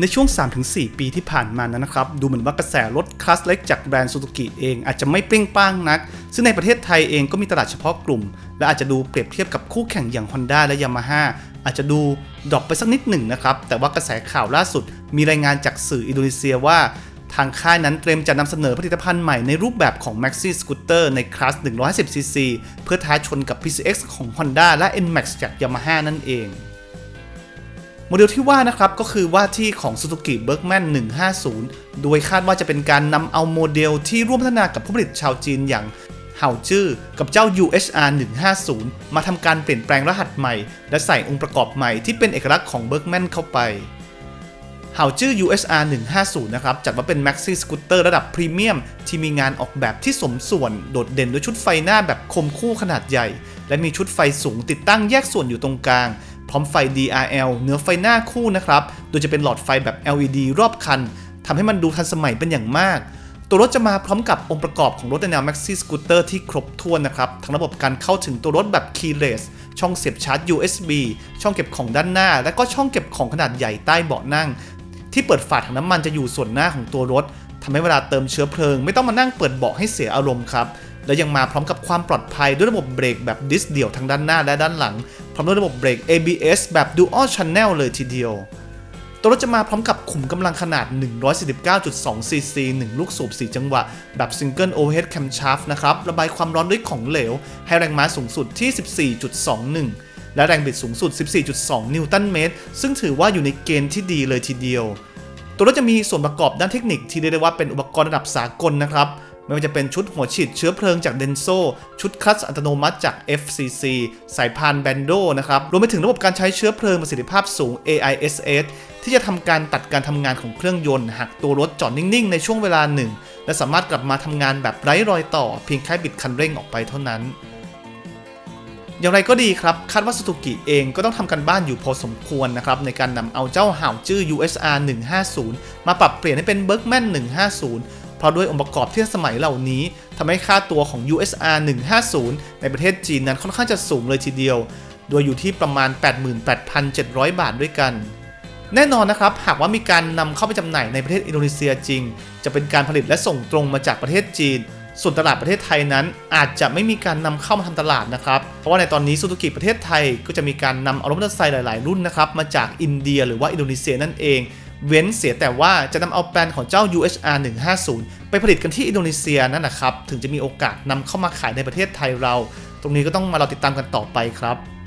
ในช่วง 3-4 ปีที่ผ่านมานั้นนะครับ ดูเหมือนว่ากระแสรถคลาสเล็กจากแบรนด์ซูซูกิเองอาจจะไม่เปรี้ยงป้างนัก ซึ่งในประเทศไทยเองก็มีตลาดเฉพาะกลุ่ม และอาจจะดูเปรียบเทียบกับคู่แข่งอย่าง Honda และ Yamaha อาจจะดูดรอปไปสักนิดหนึ่งนะครับ แต่ว่ากระแสข่าวล่าสุด มีรายงานจากสื่ออินโดนีเซียว่าทางค่ายนั้นเตรียมจะนำเสนอผลิตภัณฑ์ใหม่ในรูปแบบของ Maxi Scooter ในคลาส 150cc เพื่อท้าชนกับ PCX ของ Honda และ NMAX จาก Yamaha นั่นเอง โมเดลที่ว่านะครับก็คือว่าที่ของ Suzuki Bergman 150 โดยคาดว่าจะเป็นการนำเอาโมเดลที่ร่วมพัฒนากับผู้ผลิตชาวจีนอย่างเห่าจื้อกับเจ้า UHR 150 มาทำการเปลี่ยนแปลงรหัสใหม่ และใส่องค์ประกอบใหม่ที่เป็นเอกลักษณ์ของ Bergman เข้าไปเห่าจื้อ USR 150 นะครับ จัดว่าเป็น Maxi Scooter ระดับพรีเมียม ที่มีงานออกแบบที่สมส่วนโดดเด่นด้วยชุดไฟหน้าแบบคมคู่ขนาดใหญ่ และมีชุดไฟสูงติดตั้งแยกส่วนอยู่ตรงกลาง พร้อมไฟ DRL เหนือไฟหน้าคู่นะครับ โดยจะเป็นหลอดไฟแบบ LED รอบคัน ทำให้มันดูทันสมัยเป็นอย่างมาก ตัวรถจะมาพร้อมกับองค์ประกอบของรถในแนว Maxi Scooter ที่ครบถ้วนนะครับ ทั้งระบบการเข้าถึงตัวรถแบบ keyless ช่องเสียบชาร์จ USB ช่องเก็บของด้านหน้า และก็ช่องเก็บของขนาดใหญ่ใต้เบาะนั่ง ที่เปิดฝาถังน้ำมันจะอยู่ส่วนหน้าของตัวรถทำให้เวลาเติมเชื้อเพลิง ไม่ต้องมานั่งเปิดเบาะให้เสียอารมณ์ครับและยังมาพร้อมกับความปลอดภัยด้วยระบบเบรกแบบดิสเดี่ยวทั้งด้านหน้าและด้านหลัง พร้อมด้วยระบบเบรก ABS แบบ Dual Channel เลยทีเดียว ตัวรถจะมาพร้อมกับขุมกำลังขนาด 149.2 cc 1 ลูกสูบ 4 จังหวะ แบบ Single Overhead Camshaft นะครับ ระบายความร้อนด้วยของเหลว ให้แรงม้าสูงสุดที่ 14.21 และแรงบิดสูงสุด 14.2 นิวตันเมตร ซึ่งถือว่าอยู่ในเกณฑ์ที่ดีเลยทีเดียว ตัวรถจะมีส่วนประกอบด้านเทคนิคที่เรียกได้ว่าเป็นอุปกรณ์ระดับสากลนะครับ ไม่ว่าจะเป็นชุดหัวฉีดเชื้อเพลิงจาก Denso ชุดคลัตช์อัตโนมัติจาก FCC สายพาน Bando นะครับ รวมไปถึงระบบการใช้เชื้อเพลิงประสิทธิภาพสูง AISS ที่จะทำการตัดการทำงานของเครื่องยนต์ หากตัวรถจอดนิ่ง ๆ ในช่วงเวลาหนึ่ง และสามารถกลับมาทำงานแบบไร้รอยต่อ เพียงแค่บิดคันเร่งออกไปเท่านั้นอย่างไรก็ดีครับ คาดว่าสุ z ุกิเองก็ต้องทำกันบ้านอยู่พอสมควรนะครับ ในการนำเอาเจ้าห่าวจื้อ USR 150 มาปรับเปลี่ยนให้เป็น Bergman 150 เพราะด้วยองค์ประกอบที่สมัยเหล่านี้ทำให้ค่าตัวของ USR 150 ในประเทศจีนนั้นค่อนข้างจะสูงเลยทีเดียว โดยอยู่ที่ประมาณ 88,700 บาทด้วยกัน แน่นอนนะครับ หากว่ามีการนำเข้าไปจำหน่ายในประเทศอินโดนีเซียจริง จะเป็นการผลิตและส่งตรงมาจากประเทศจีน ส่วนตลาดประเทศไทยนั้น อาจจะไม่มีการนำเข้ามาทำตลาดนะครับ เพราะว่าในตอนนี้ซูซูกิประเทศไทยก็จะมีการนำเอารถมอเตอร์ไซค์หลาย ๆ รุ่นนะครับมาจากอินเดีย หรือว่าอินโดนีเซียนั่นเอง เว้นเสียแต่ว่าจะนำเอาแปลนของเจ้า UHR 150 ไปผลิตกันที่อินโดนีเซียนั่นนะครับ ถึงจะมีโอกาสนำเข้ามาขายในประเทศไทยเรา ตรงนี้ก็ต้องมารอติดตามกันต่อไปครับ